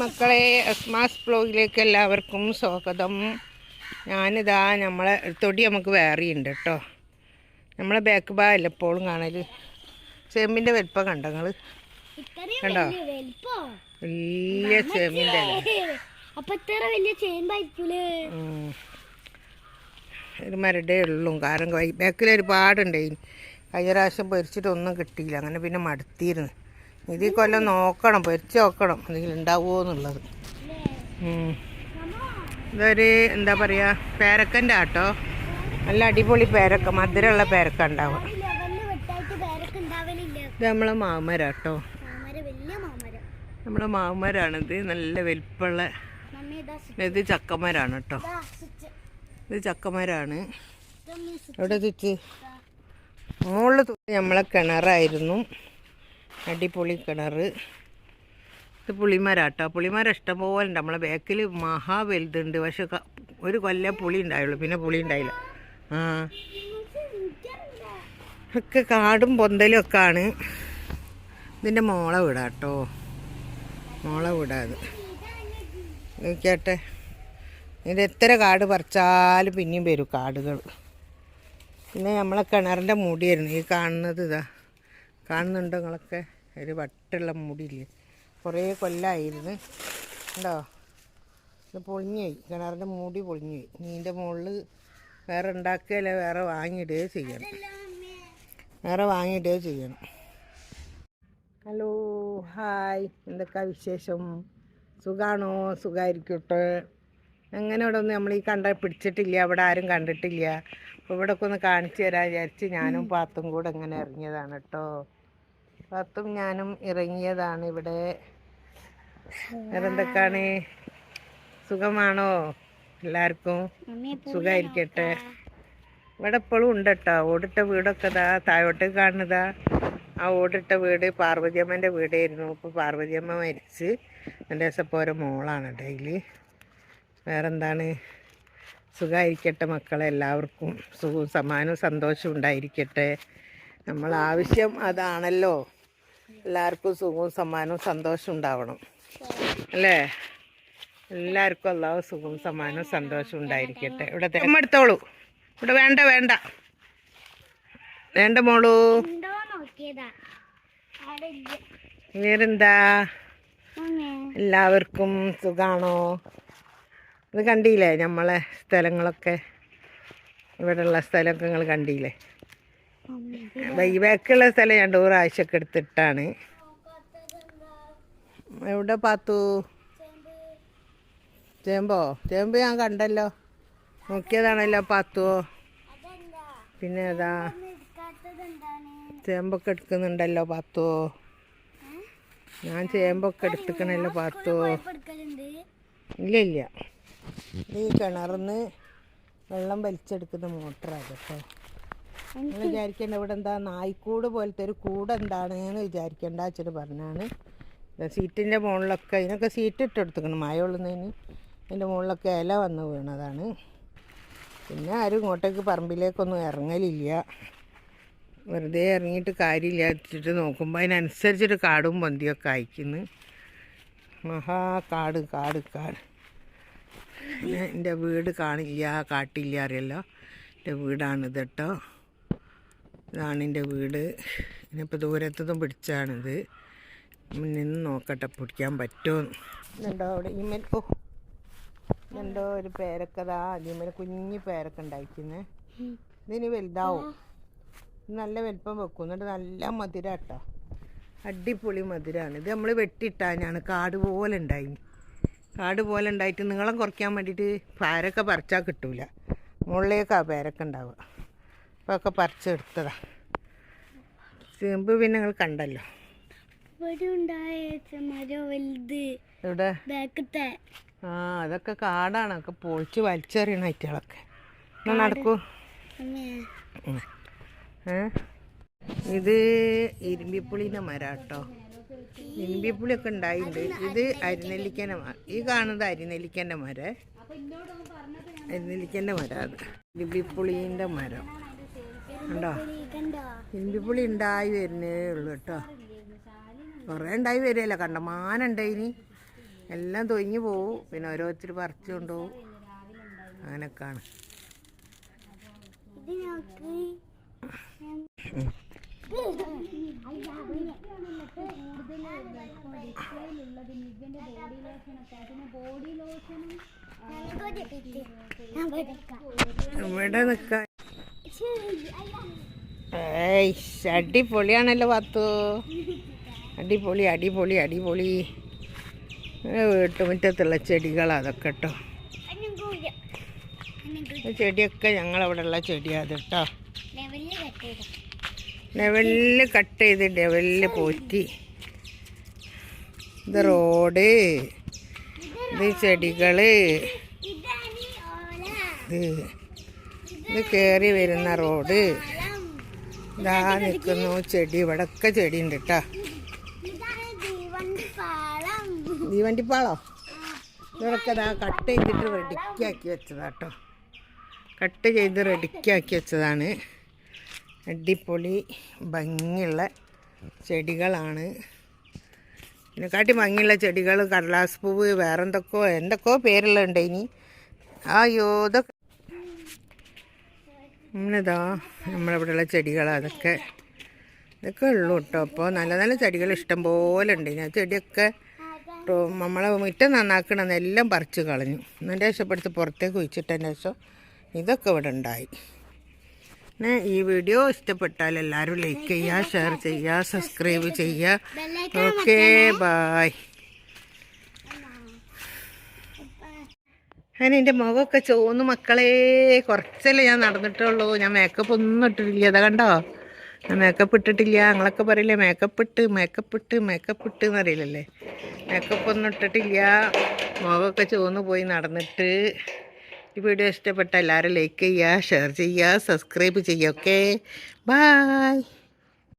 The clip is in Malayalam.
മക്കളെ അസ്മാസ് ബ്ലോഗിലേക്ക് എല്ലാവർക്കും സ്വാഗതം. ഞാനിതാ നമ്മളെ തൊടി നമുക്ക് വേറെയുണ്ട് കേട്ടോ. നമ്മളെ ബാക്ക് ബാ അല്ല എപ്പോഴും കാണൽ? ചെമ്മിന്റെ വലിപ്പം കണ്ടോ നിങ്ങൾ കണ്ടോ? വലിയ ചെമ്മിന്റെ. ഒരു മരടേ ഉള്ളൂ. കാരണം ബാക്കിൽ ഒരുപാടുണ്ടായി കഴിഞ്ഞ പ്രാവശ്യം പൊരിച്ചിട്ടൊന്നും കിട്ടിയില്ല. അങ്ങനെ പിന്നെ മടുത്തിരുന്നു. ഇത് ഈ കൊല്ലം നോക്കണം പൊരിച്ച് നോക്കണം എന്തെങ്കിലും ഉണ്ടാവുമോ എന്നുള്ളത്. ഇതൊരു എന്താ പറയുക പേരക്കന്റെ ആട്ടോ. നല്ല അടിപൊളി പേരക്ക മധുരമുള്ള പേരക്ക ഉണ്ടാവുക. ഇത് നമ്മളെ മാമരം കേട്ടോ മാമര വലിയ മാമരം നമ്മളെ മാമരാണിത് നല്ല വലിപ്പമുള്ള മമ്മി ഇതാ ചക്കമരാണ് കേട്ടോ. ഇതാ ചക്കമരാണ്. എവിടെ തുച്ച് മുകളിൽ നമ്മളെ കിണറായിരുന്നു. അടിപൊളി കിണർ ഇത് പുളിമരാട്ടോ. പുളിമരം ഇഷ്ടംപോലെ ഉണ്ട്. നമ്മളെ ബാക്കിൽ മഹാ വലുതുണ്ട്. പക്ഷെ ഒരു കൊല്ലം പുളി ഉണ്ടായുള്ളൂ. പിന്നെ പുളി ഉണ്ടായില്ല. ആ. ഒക്കെ കാടും പൊന്തലും ഒക്കെ ആണ്. ഇതിന്റെ മോളെ വിടാട്ടോ. മോളെ വിടാത് നോക്കിയാട്ടെ. ഇത് എത്ര കാട് പറിച്ചാലും പിന്നെയും വരും കാടുകൾ. പിന്നെ നമ്മളെ കിണറിന്റെ മുടിയായിരുന്നു. ഈ കാണുന്നത് ഇതാ. കാണുന്നുണ്ടോ നിങ്ങളൊക്കെ? ഒരു വട്ടുള്ള മുടിയില്ലേ? കുറേ കൊല്ലമായിരുന്നു ഉണ്ടോ ഇത് പൊളിഞ്ഞുപോയി. കിണറിന്റെ മൂടി പൊളിഞ്ഞുപോയി. നീന്റെ മുകളിൽ വേറെ ഉണ്ടാക്കുകയല്ല വേറെ വാങ്ങിയിടുകയോ ചെയ്യണം. വേറെ വാങ്ങിയിടുകയോ ചെയ്യണം. Hello hi. എന്തൊക്കെയാ വിശേഷം? സുഖാണോ? സുഖമായിരിക്കട്ടെ അങ്ങനെ ഇവിടെ ഒന്നും നമ്മൾ ഈ കണ്ട പിടിച്ചിട്ടില്ല. അവിടെ ആരും കണ്ടിട്ടില്ല. അപ്പോൾ ഇവിടെ ഒക്കെ ഒന്ന് കാണിച്ചു തരാൻ വിചാരിച്ച് ഞാനും പാത്തും കൂടെ ഇങ്ങനെ ഇറങ്ങിയതാണ് കേട്ടോ. പാത്തും ഞാനും ഇറങ്ങിയതാണ് ഇവിടെ. വേറെന്തൊക്കെയാണ് സുഖമാണോ? എല്ലാവർക്കും സുഖമായിരിക്കട്ടെ. ഇവിടെ ഇപ്പോഴും ഉണ്ട് കേട്ടോ ഓടിട്ട വീടൊക്കെ ഇതാ താഴോട്ട് കാണുന്നതാ. ആ ഓടിട്ട വീട് പാർവതിയമ്മന്റെ വീടായിരുന്നു. ഇപ്പോൾ പാർവതിയമ്മ മരിച്ച്. എന്റെ ദിവസപ്പോരെ മോളാണ് ഡെയിലി. വേറെന്താണ്? സുഖമായിരിക്കട്ടെ മക്കളെ എല്ലാവർക്കും സുഖവും സമാനവും സന്തോഷവും ഉണ്ടായിരിക്കട്ടെ. നമ്മൾ ആവശ്യം അതാണല്ലോ. എല്ലാവർക്കും സുഖവും സമ്മാനവും സന്തോഷം ഉണ്ടാവണം. അല്ലേ? എല്ലാവർക്കും എല്ലാവരും സുഖവും സമ്മാനവും സന്തോഷവും ഉണ്ടായിരിക്കട്ടെ. ഇവിടെ അമ്മ എടുത്തോളൂ. ഇവിടെ വേണ്ട വേണ്ട. വേണ്ട മോളൂ. വേറെന്താ? എല്ലാവർക്കും സുഖാണോ? ഇത് കണ്ടില്ലേ നമ്മളെ സ്ഥലങ്ങളൊക്കെ? ഇവിടെയുള്ള സ്ഥലമൊക്കെ നിങ്ങൾ കണ്ടില്ലേ? ബാക്കിയുള്ള സ്ഥലം ടൂർ ആഴ്ചയൊക്കെ എടുത്തിട്ടാണ്. എവിടെ പാത്തു? ചേമ്പോ? ചേമ്പ് ഞാൻ കണ്ടല്ലോ. നോക്കിയതാണല്ലോ പാത്തുവോ പിന്നെ അതാ ചേമ്പൊക്കെ എടുക്കുന്നുണ്ടല്ലോ പാത്തുവോ ഞാൻ ചേമ്പൊക്കെ എടുത്തിക്കണല്ലോ പാത്തുവോ ഇല്ല ഇല്ല. ഈ കിണറിന്ന് വെള്ളം വലിച്ചെടുക്കുന്ന മോട്ടറാണ് കേട്ടോ. നിങ്ങൾ വിചാരിക്കേണ്ട ഇവിടെ എന്താ നായ്ക്കൂട് പോലത്തെ ഒരു കൂട് എന്താണ് എന്ന് വിചാരിക്കേണ്ട അച്ഛന് പറഞ്ഞാണ്. സീറ്റിന്റെ മുകളിലൊക്കെ ഇതിനൊക്കെ സീറ്റ് ഇട്ട് കൊടുത്തിക്കണം മഴ കൊള്ളുന്നതിന് അതിന്റെ മുകളിലൊക്കെ ഇല വന്ന് വീണതാണ്. പിന്നെ ആരും ഇങ്ങോട്ടേക്ക് പറമ്പിലേക്കൊന്നും ഇറങ്ങലില്ല. വെറുതെ ഇറങ്ങിയിട്ട് കാര്യമില്ല. വെച്ചിട്ട് നോക്കുമ്പോൾ അതിനനുസരിച്ചിട്ട് കാടും പൊന്തിയൊക്കെ അയക്കുന്നു. മഹാ കാട് കാട് കാട്. എന്റെ വീട് കാണില്ല കാട്ടില്ല അറിയല്ലോ. എന്റെ വീടാണിത് കേട്ടോ. ഇതാണ് എന്റെ വീട്. ഇനിയിപ്പോൾ ദൂരത്തുനിന്നും പിടിച്ചാണിത്. നിന്ന് നോക്കട്ടെ പിടിക്കാൻ പറ്റുമോ ഇതുണ്ടോ അവിടെ? ഇമൽ പോ. എന്തോ ഒരു പേരക്കതാ അതിമേൽ കുഞ്ഞു പേരക്ക ഉണ്ടായിരിക്കുന്നത് ഇതിന് വലുതാവും. നല്ല വലിപ്പം വെക്കും. എന്നിട്ട് നല്ല മധുര കേട്ടോ അടിപൊളി മധുരമാണ് ഇത് നമ്മൾ വെട്ടിയിട്ടാനാണ് കാട് പോലെ ഉണ്ടായി. കാട് പോലെ ഉണ്ടായിട്ട് നീളം കുറയ്ക്കാൻ വേണ്ടിയിട്ട് പേരക്ക പറിച്ചാൽ കിട്ടൂല. മുകളിലേക്കാ പേരക്ക ഉണ്ടാവുക. ഒക്കെ പറിച്ചെടുത്തതാ. ചേമ്പ് പിന്നെ നിങ്ങൾ കണ്ടല്ലോ. ഇവിടെ ആ അതൊക്കെ കാടാണ്. ഒക്കെ പൊളിച്ച് വലിച്ചെറിയണ ഐറ്റകളൊക്കെ നടക്കൂ. ഇത് ഇരുമ്പിപ്പുളിന്റെ മരം കേട്ടോ ഇരുമ്പിപ്പുളിയൊക്കെ ഉണ്ടായിട്ടുണ്ട്. ഇത് അരിനെല്ലിക്കന്റെ മരം ഈ കാണുന്നത് അരിനെല്ലിക്കന്റെ മരം. അരിനെല്ലിക്കന്റെ മരം അത്. ഇരുമ്പിപ്പുളീന്റെ മരം. കണ്ടോ? ഇരുമ്പിപ്പുളി ഉണ്ടായി വരുന്നേ ഉള്ളൂ കേട്ടോ. കുറേ ഉണ്ടായി വരികയല്ല കണ്ടമാനുണ്ടായിനി എല്ലാം തൊയിഞ്ഞു പോവും. പിന്നെ ഓരോരുത്തർ പറിച്ചു കൊണ്ടുപോകും അങ്ങനെയൊക്കെയാണ്. ഇവിടെ നിൽക്കാൻ ഏയ് അടിപൊളിയാണല്ലോ പത്തു അടിപൊളി അടിപൊളി അടിപൊളി. വീട്ടുമുറ്റത്തുള്ള ചെടികൾ അതൊക്കെ കേട്ടോ ചെടിയൊക്കെ ഞങ്ങളവിടെ ഉള്ള ചെടിയാണ് ലെവലിൽ കട്ട് ലെവലിൽ കട്ട് ചെയ്ത് ലെവലിൽ പോറ്റി. ഇത് റോഡ് ഇത് ചെടികൾ. ഇത് ഇത് കയറി വരുന്ന റോഡ്. ഇതാ നിൽക്കുന്നു ചെടി. ഇവിടൊക്കെ ചെടി ഉണ്ട് കേട്ടോ തീവണ്ടിപ്പാളോ ഇവിടൊക്കെ ഇതാ കട്ട് ചെയ്തിട്ട് റെഡിക്കാക്കി വെച്ചതാ കേട്ടോ കട്ട് ചെയ്ത് റെഡിക്കാക്കി വെച്ചതാണ്. അടിപൊളി ഭംഗിയുള്ള ചെടികളാണ്. ഇതിനെക്കാട്ടി ഭംഗിയുള്ള ചെടികൾ കടലാസ് പൂവ് വേറെന്തൊക്കെയോ എന്തൊക്കെയോ എന്തൊക്കെയോ പേരുള്ളുണ്ട് ഇനി. അയ്യോ ഇതൊക്കെ നമ്മളിതാ നമ്മളിവിടെയുള്ള ചെടികൾ അതൊക്കെ ഇതൊക്കെ ഉള്ളൂ കേട്ടോ. അപ്പോൾ നല്ല നല്ല ചെടികൾ ഇഷ്ടം പോലെ ഉണ്ട്. ഇനി ആ ചെടിയൊക്കെ നമ്മളെ മുറ്റം നന്നാക്കണമെന്നെല്ലാം പറിച്ച് കളഞ്ഞു. എന്നിട്ട് രക്ഷപ്പെടുത്ത് പുറത്തേക്ക് വെച്ചിട്ടതിന് ശേഷം ഇതൊക്കെ ഇവിടെ ഉണ്ടായി. പിന്നെ ഈ വീഡിയോ ഇഷ്ടപ്പെട്ടാൽ എല്ലാവരും ലൈക്ക് ചെയ്യുക ഷെയർ ചെയ്യുക സബ്സ്ക്രൈബ് ചെയ്യുക. ഓക്കെ ബായ് അങ്ങനെ എന്റെ മുഖമൊക്കെ ചോന്ന് മക്കളെ കുറച്ചല്ലേ ഞാൻ നടന്നിട്ടുള്ളൂ. ഞാൻ മേക്കപ്പ് ഒന്നും ഇട്ടിട്ടില്ല. അതാ കണ്ടോ? ഞാൻ മേക്കപ്പ് ഇട്ടിട്ടില്ല. നിങ്ങളൊക്കെ പറയില്ലേ മേക്കപ്പ് ഇട്ട് മേക്കപ്പ് ഇട്ട് മേക്കപ്പ് ഇട്ട് എന്നറിയില്ലല്ലേ മേക്കപ്പ് ഒന്നും ഇട്ടിട്ടില്ല. മുഖമൊക്കെ ചോന്ന് പോയി നടന്നിട്ട്. ഈ വീഡിയോ ഇഷ്ടപ്പെട്ട എല്ലാവരും ലൈക്ക് ചെയ്യുക ഷെയർ ചെയ്യുക സബ്സ്ക്രൈബ് ചെയ്യുക ഓക്കെ ബായ്